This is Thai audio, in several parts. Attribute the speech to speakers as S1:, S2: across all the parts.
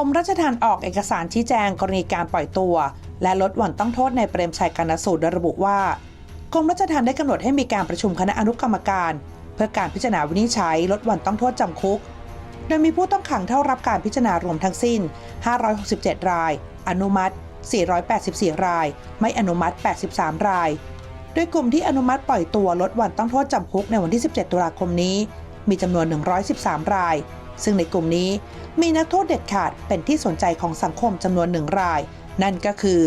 S1: กรมราชทัณฑ์ออกเอกสารชี้แจงกรณีการปล่อยตัว และลดว่อนต้องโทษในเปรมชัยกรณสูตรระบุว่ากรมราชทัณฑ์ได้กำหนดให้มีการประชุมคณะอนุกรรมการ เพื่อการพิจารณาวินิจฉัยลดว่อนต้องโทษจำคุก โดยมีผู้ต้องขังเข้ารับการพิจารณารวมทั้งสิ้น 567 ราย อนุมัติ 484 ราย ไม่อนุมัติ 83 ราย โดยกลุ่มที่อนุมัติปล่อยตัวลดวันต้องโทษจำคุกในวันที่ 17 ตุลาคมนี้ มีจำนวน 113 ราย ซึ่งในกลุ่มนี้มีนักโทษเด็ดขาดเป็นที่สนใจของสังคมจำนวนหนึ่งราย นั่นก็คือ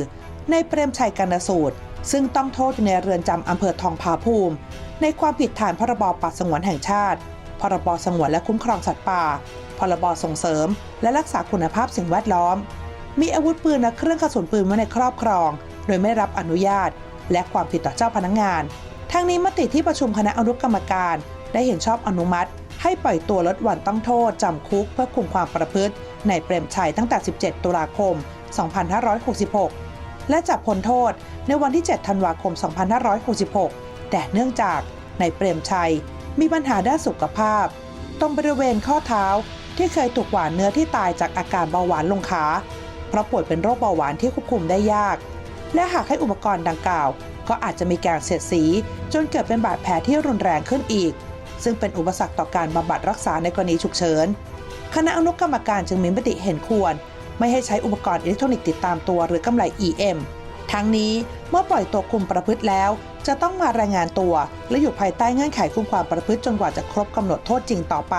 S1: ในายเปรมชัยกรณสูตร ซึ่งต้องโทษอยู่ในเรือนจำอำเภอทองผาภูมิ ในความผิดฐานพรบป่าสงวนแห่งชาติ พรบสงวนและคุ้มครองสัตว์ป่า พรบส่งเสริม และรักษาคุณภาพสิ่งแวดล้อม มีอาวุธปืนและเครื่องกระสุนปืนไว้ในครอบครอง โดยไม่รับอนุญาต และความผิดต่อเจ้าพนักงาน ทั้งนี้มติที่ประชุมคณะอนุกรรมการ ได้เห็นชอบอนุมัติ ให้ปล่อยตัวลดวันต้องโทษจำคุกเพื่อคุมความประพฤติ ในเปรมชัยตั้งแต่ 17 ตุลาคม 2566 และจับพ้นโทษในวันที่ 7 ธันวาคม 2566 แต่เนื่องจากในเปรมชัยมีปัญหาด้านสุขภาพ ตรงบริเวณข้อเท้าที่เคยถูกหวานเนื้อที่ตายจากอาการเบาหวานลงขา เพราะป่วยเป็นโรคเบาหวานที่ควบคุมได้ยาก และหากให้อุปกรณ์ดังกล่าว ก็อาจจะมีการเสียดสี จนเกิดเป็นบาดแผลที่รุนแรงขึ้นอีก ซึ่งเป็นอุปสรรคต่อการบำบัดรักษาในกรณีฉุกเฉิน คณะอนุกรรมการจึงมีมติเห็นควร ไม่ให้ใช้อุปกรณ์อิเล็กทรอนิกส์ติดตามตัวหรือกำไร EM ทั้งนี้เมื่อปล่อยตัวคุมประพฤติแล้ว จะต้องมารายงานตัว และอยู่ภายใต้เงื่อนไขคุมความประพฤติจนกว่าจะครบกำหนดโทษจริงต่อไป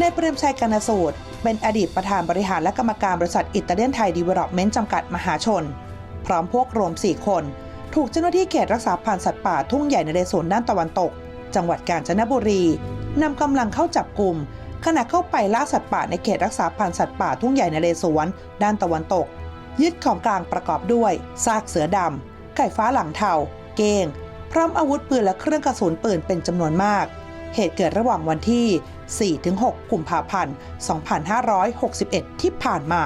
S1: ในเปรมชัยกรณสูตร เป็นอดีตประธานบริหารและกรรมการบริษัทอิตาเลียนไทยดีเวล็อปเมนต์จำกัดมหาชน พร้อมพวกรวม 4 คน ถูกเจ้าหน้าที่เขตรักษาพันธุ์สัตว์ป่าทุ่งใหญ่ในเรสวนด้านตะวันตก จังหวัดกาญจนบุรีนำกำลังเข้าจับกลุ่มขณะเข้าไปล่าสัตว์ป่าในเขตรักษาพันธุ์สัตว์ป่าทุ่งใหญ่ในเลสวนด้านตะวันตก ยึดของกลางประกอบด้วย ซากเสือดำไก่ฟ้าหลังเทาเก้ง พร้อมอาวุธปืนและเครื่องกระสุนปืนเป็นจำนวนมาก เหตุเกิดระหว่างวันที่ 4-6 กุมภาพันธ์ 2561 ที่ผ่านมา